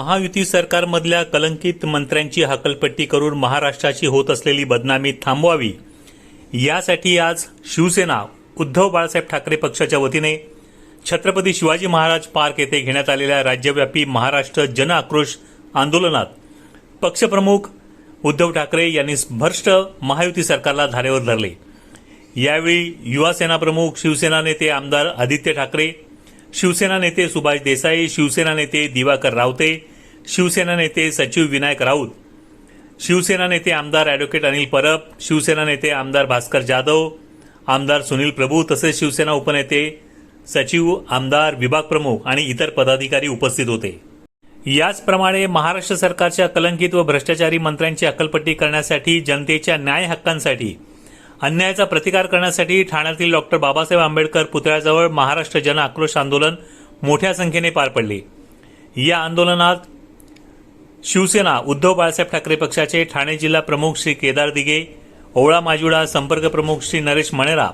महायुती सरकारमधल्या कलंकित मंत्र्यांची हकलपट्टी करून महाराष्ट्राची होत असलेली बदनामी थांबवावी. यासाठी आज शिवसेना उद्धव बाळासाहेब ठाकरे पक्षाच्या वतीने छत्रपती शिवाजी महाराज पार्क येथे घेण्यात आलेल्या राज्यव्यापी महाराष्ट्र जन आक्रोश आंदोलनात पक्षप्रमुख उद्धव ठाकरे यांनी भ्रष्ट महायुती सरकारला धारेवर धरले. यावेळी युवा सेना प्रमुख शिवसेना नेते आमदार आदित्य ठाकरे शिवसेना नेते सुभाष देसाई शिवसेना नेते दिवाकर रावते शिवसेना नेते सचिव विनायक राऊत शिवसेना नेते आमदार ॲडव्होकेट अनिल परब शिवसेना नेते आमदार भास्कर जाधव आमदार सुनील प्रभू तसेच शिवसेना उपनेते सचिव आमदार विभाग प्रमुख आणि इतर पदाधिकारी उपस्थित होते. याचप्रमाणे महाराष्ट्र सरकारच्या कलंकित व भ्रष्टाचारी मंत्र्यांची अकलपट्टी करण्यासाठी जनतेच्या न्याय हक्कांसाठी अन्यायाचा प्रतिकार करण्यासाठी ठाण्यातील डॉक्टर बाबासाहेब आंबेडकर पुतळ्याजवळ महाराष्ट्र जन आक्रोश आंदोलन मोठ्या संख्येने पार पडले. या आंदोलनात शिवसेना उद्धव बाळासाहेब ठाकरे पक्षाचे ठाणे जिल्हा प्रमुख श्री केदार दिगे ओवळा माजुडा संपर्क प्रमुख श्री नरेश मणेरा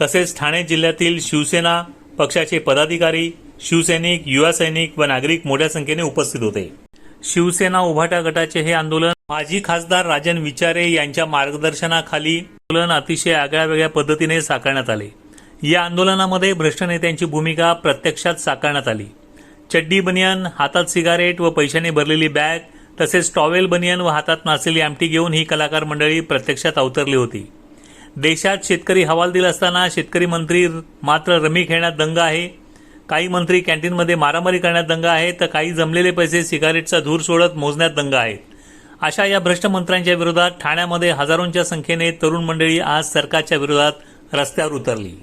तसेच ठाणे जिल्ह्यातील शिवसेना पक्षाचे पदाधिकारी शिवसैनिक युवा सैनिक व नागरिक मोठ्या संख्येने उपस्थित होते. शिवसेना उभाटा गटाचे हे आंदोलन माजी खासदार राजन विचारे यांच्या मार्गदर्शनाखाली आंदोलन अतिशय आगळ्या पद्धतीने साकारण्यात आले. या आंदोलनामध्ये भ्रष्ट नेत्यांची भूमिका प्रत्यक्षात साकारण्यात आली. चड्डी बनियन हातात सिगारेट व पैशाने भरलेली बॅग तसेच टॉवेल बनियन व हातात नाचलेली आमटी घेऊन ही कलाकार मंडळी प्रत्यक्षात अवतरली होती. देशात शेतकरी हवालदिल असताना शेतकरी मंत्री मात्र रमी खेळण्यात दंग आहे. काही मंत्री कॅन्टीनमध्ये मारामारी करण्यात दंग आहे तर काही जमलेले पैसे सिगारेटचा धूर सोडत मोजण्यात दंग आहेत. अशा या भ्रष्ट मंत्र्यांच्या विरोधात ठाण्यामध्ये हजारोंच्या संख्येने तरुण मंडळी आज सरकारच्या विरोधात रस्त्यावर उतरली.